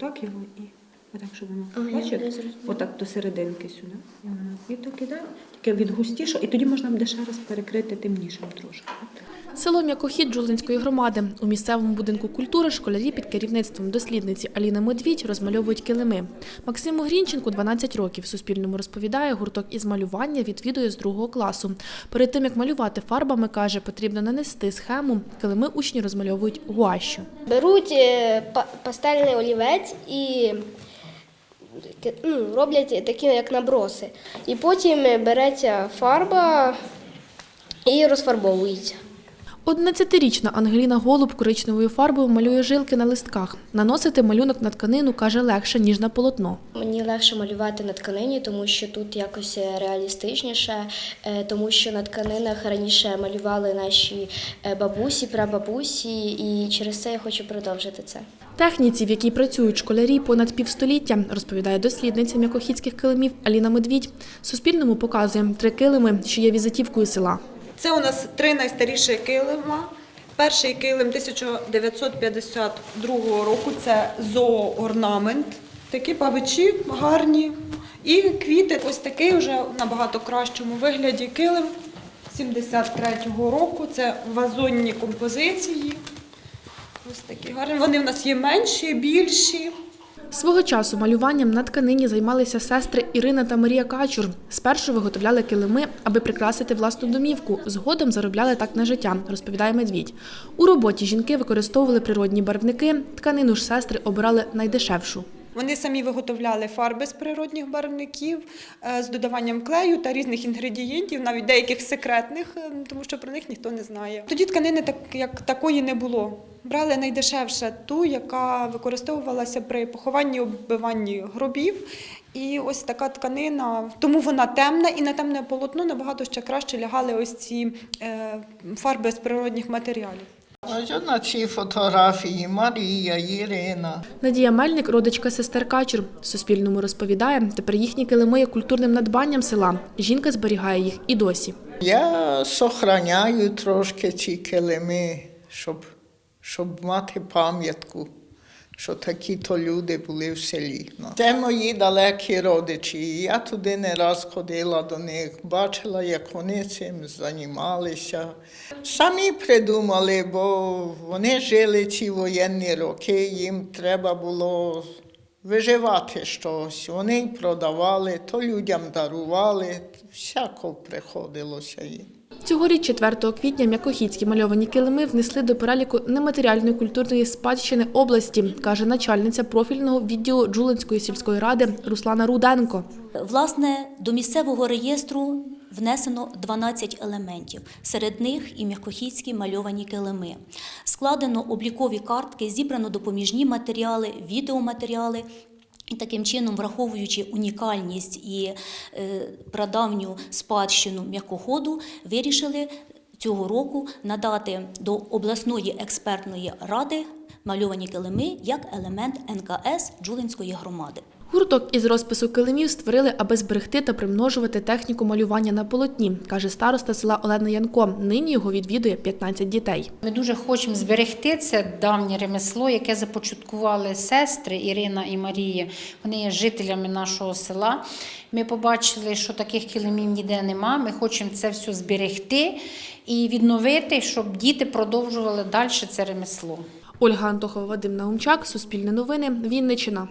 Так його і отак, щоб воно зрозуміла. отак до серединки сюди. І воно квіток іде, таке від густішого, і тоді можна буде ще раз перекрити темнішим трошки. Село М'якохід Джулинської громади. У місцевому будинку культури школярі під керівництвом дослідниці Аліни Медвідь розмальовують килими. Максиму Грінченку 12 років. Суспільному розповідає, гурток із малювання відвідує з другого класу. Перед тим, як малювати фарбами, каже, потрібно нанести схему. Килими учні розмальовують гуашю. Беруть е, пастельний олівець і ну, роблять такі як наброси. І потім береться фарба і розфарбовується. 11-річна Ангеліна Голуб коричневою фарбою малює жилки на листках. Наносити малюнок на тканину, каже, легше, ніж на полотно. Мені легше малювати на тканині, тому що тут якось реалістичніше, е, тому що на тканинах раніше малювали наші е, бабусі, прабабусі, і через це я хочу продовжити це. Техніці, в якій працюють школярі понад півстоліття, розповідає дослідниця м'якохідських килимів Аліна Медвідь. Суспільному показує три килими, що є візитівкою села. Це у нас три найстаріші килима. Перший килим 1952 року це зоорнамент. Такі павичі гарні. І квіти ось такий вже в набагато кращому вигляді килим 73-го року. Це вазонні композиції. Ось такі гарні. Вони в нас є менші, більші. Свого часу малюванням на тканині займалися сестри Ірина та Марія Качур. Спершу виготовляли килими, аби прикрасити власну домівку. Згодом заробляли так на життя, розповідає Медвідь. У роботі жінки використовували природні барвники. Тканину ж сестри обирали найдешевшу. Вони самі виготовляли фарби з природних барвників е, з додаванням клею та різних інгредієнтів, навіть деяких секретних, е, тому що про них ніхто не знає. Тоді тканини так як такої не було. Брали найдешевше ту, яка використовувалася при похованні оббиванні гробів. І ось така тканина, тому вона темна, і на темне полотно набагато ще краще лягали ось ці е, фарби з природних матеріалів. Ось на цій фотографії Марія, Ірина. Надія Мельник, родичка сестер Качур, Суспільному розповідає, тепер їхні килими є культурним надбанням села. Жінка зберігає їх і досі. Я сохраняю трошки ці килими, щоб, щоб мати пам'ятку, що такі-то люди були в селі. Ну, Це мої далекі родичі. Я туди не раз ходила до них, бачила, як вони цим займалися. Самі придумали, бо вони жили ці воєнні роки, їм треба було виживати щось. Вони продавали, то людям дарували, всяко приходилося їм. Цьогоріч, 4 квітня, м'якохідські мальовані килими внесли до переліку нематеріальної культурної спадщини області, каже начальниця профільного відділу Джулинської сільської ради Руслана Руденко. Власне, до місцевого реєстру внесено 12 елементів. Серед них і м'якохідські мальовані килими. Складено облікові картки, зібрано допоміжні матеріали, відеоматеріали. І таким чином, враховуючи унікальність і е, прадавню спадщину м'якоходу, вирішили цього року надати до обласної експертної ради мальовані килими як елемент НКС Джулинської громади. Гурток із розпису килимів створили, аби зберегти та примножувати техніку малювання на полотні, каже староста села Олена Янко. Нині його відвідує 15 дітей. Ми дуже хочемо зберегти це давнє ремесло, яке започаткували сестри Ірина і Марія. Вони є жителями нашого села. Ми побачили, що таких килимів ніде нема. Ми хочемо це все зберегти і відновити, щоб діти продовжували далі це ремесло. Ольга Антохова, Вадим Наумчак, Суспільне новини, Вінниччина.